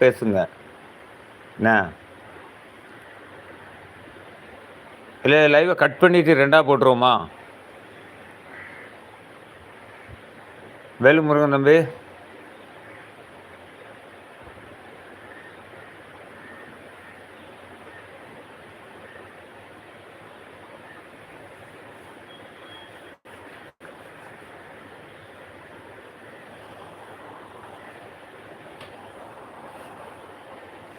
பேசுங்க. என்ன? இல்லை லைவை கட் பண்ணிட்டு ரெண்டாக போட்டுருவோமா? வேலுமுருகன் தம்பி.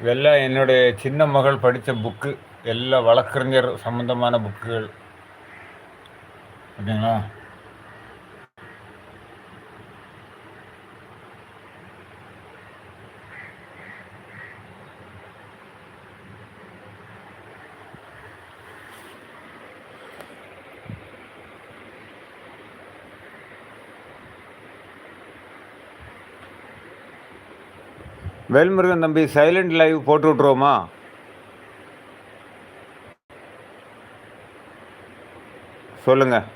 இதெல்லாம் என்னுடைய சின்ன மகள் படித்த புக்கு எல்லா வழக்கறிஞர் சம்பந்தமான புக்குகள் ஓகேங்களா? வேல்முருகன் தம்பி சைலண்ட் லைவ் போட்டு விட்ருவோமா சொல்லுங்கள்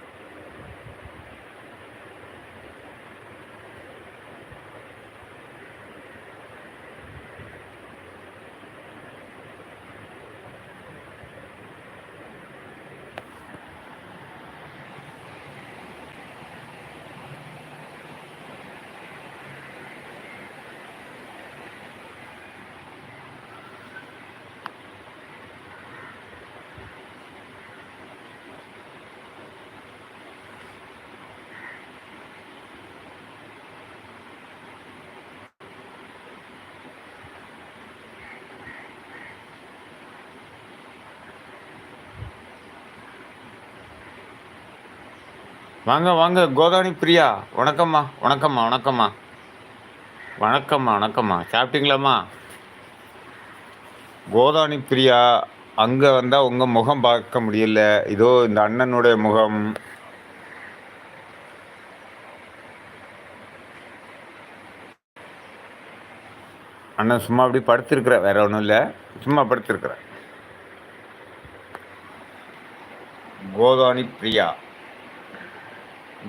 வாங்க வாங்க. கோதானி பிரியா வணக்கம்மா வணக்கம்மா வணக்கம்மா. வணக்கம்மா வணக்கம்மா. சாப்பிட்டீங்களாம்மா? கோதாணி பிரியா அங்கே வந்தால் உங்கள் முகம் பார்க்க முடியல. இதோ இந்த அண்ணனுடைய முகம். அண்ணன் சும்மா அப்படி படுத்திருக்கிற வேற ஒன்றும் இல்லை. சும்மா படுத்திருக்கிற. கோதாணி பிரியா.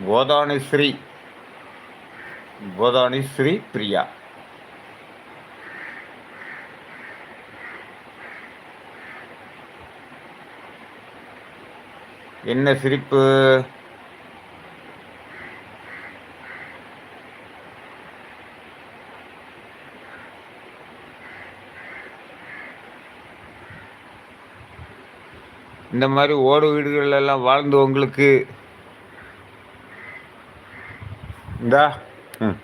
கோதானி ஸ்ரீ கோதானி ஸ்ரீ பிரியா என்ன சிரிப்பு? இந்த மாதிரி ஓடு வீடுகள் எல்லாம் வாழ்ந்து உங்களுக்கு இந்தா. ம்.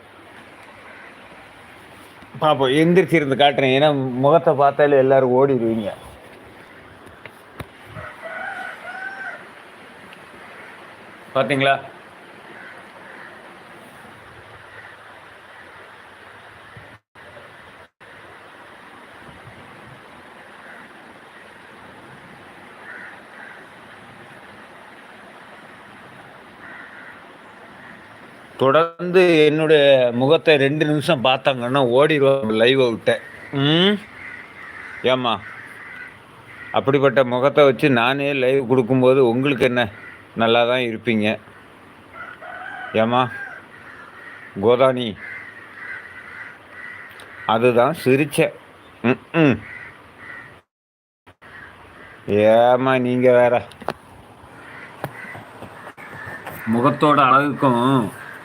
பாப்போம் எந்திரிச்சு இருந்து காட்டுறேன். ஏன்னா முகத்தை பார்த்தாலே எல்லாரும் ஓடிடுவீங்க. பார்த்தீங்களா தொடர்ந்து என்னுடைய முகத்தை ரெண்டு நிமிஷம் பார்த்தாங்கன்னா ஓடிடுவாங்க லைவை விட்டேன் ம். ஏம்மா? அப்படிப்பட்ட முகத்தை வச்சு நானே லைவ் கொடுக்கும்போது உங்களுக்கு என்ன? நல்லா தான் இருப்பீங்க. ஏம்மா? கோதானி. அதுதான் சிரிச்சேன் ம் ம். ஏம்மா நீங்கள் வேற. முகத்தோட அழகுக்கும்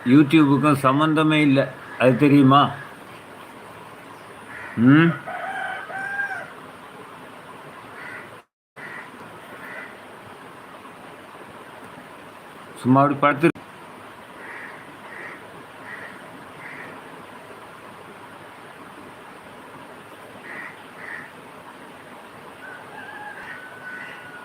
யூடியூபுக்கும் சம்மந்தமே இல்லை. அது தெரியுமா? ம்? சும்மா அப்படி படுத்து